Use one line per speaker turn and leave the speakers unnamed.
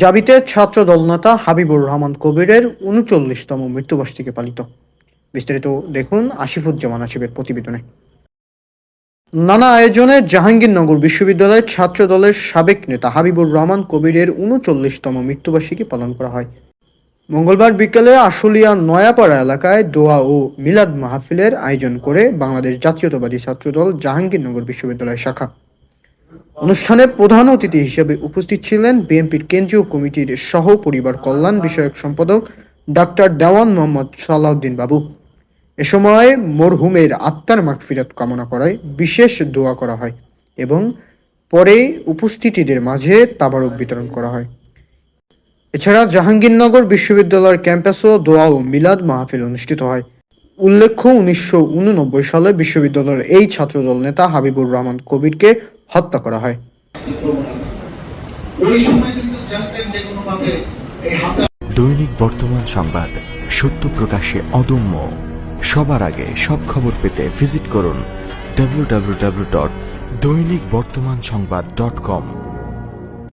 জাবিতে ছাত্র দলনেতা হাবিবুর রহমান কবিরের উনচল্লিশতম মৃত্যুবার্ষিকী পালিত। বিস্তারিত দেখুন আসিফুজ্জামান আসিফের প্রতিবেদনে। নানা আয়োজনে জাহাঙ্গীরনগর বিশ্ববিদ্যালয়ের ছাত্র দলের সাবেক নেতা হাবিবুর রহমান কবিরের উনচল্লিশতম মৃত্যুবার্ষিকী পালন করা হয়। মঙ্গলবার বিকেলে আশুলিয়া নয়াপাড়া এলাকায় দোয়া ও মিলাদ মাহফিলের আয়োজন করে বাংলাদেশ জাতীয়তাবাদী ছাত্রদল জাহাঙ্গীরনগর বিশ্ববিদ্যালয় শাখা অনুষ্ঠানে প্রধান অতিথি হিসেবে উপস্থিত ছিলেন বিএনপির কেন্দ্রীয় কমিটির সহ পরিবার কল্যাণ বিষয়ক সম্পাদক ডাক্তার দেওয়ান মোহাম্মদ সালাউদ্দিন বাবু। এ সময় মরহুমের আত্মার মাগফিরাত কামনা করায় বিশেষ দোয়া করা হয় এবং পরে উপস্থিতিদের মাঝে তাবারক বিতরণ করা হয়। এছাড়া জাহাঙ্গীরনগর বিশ্ববিদ্যালয়ের ক্যাম্পাসও দোয়া ও মিলাদ মাহফিল অনুষ্ঠিত হয়। উল্লেখ্য, উনিশশো উননব্বই সালে বিশ্ববিদ্যালয়ের এই ছাত্রদল নেতা হাবিবুর রহমান কবিরকে হত্যা করা হয়।
ওই সময় কিন্তু জানতেন যে কোনো ভাবে এই হামলা
দৈনিক বর্তমান সংবাদ সত্য প্রকাশে অদম্য। সবার আগে সব খবর পেতে ভিজিট করুন ডাব্লিউ ডাব্লিউ ডাব্লিউ ডট দৈনিক বর্তমান সংবাদ ডট কম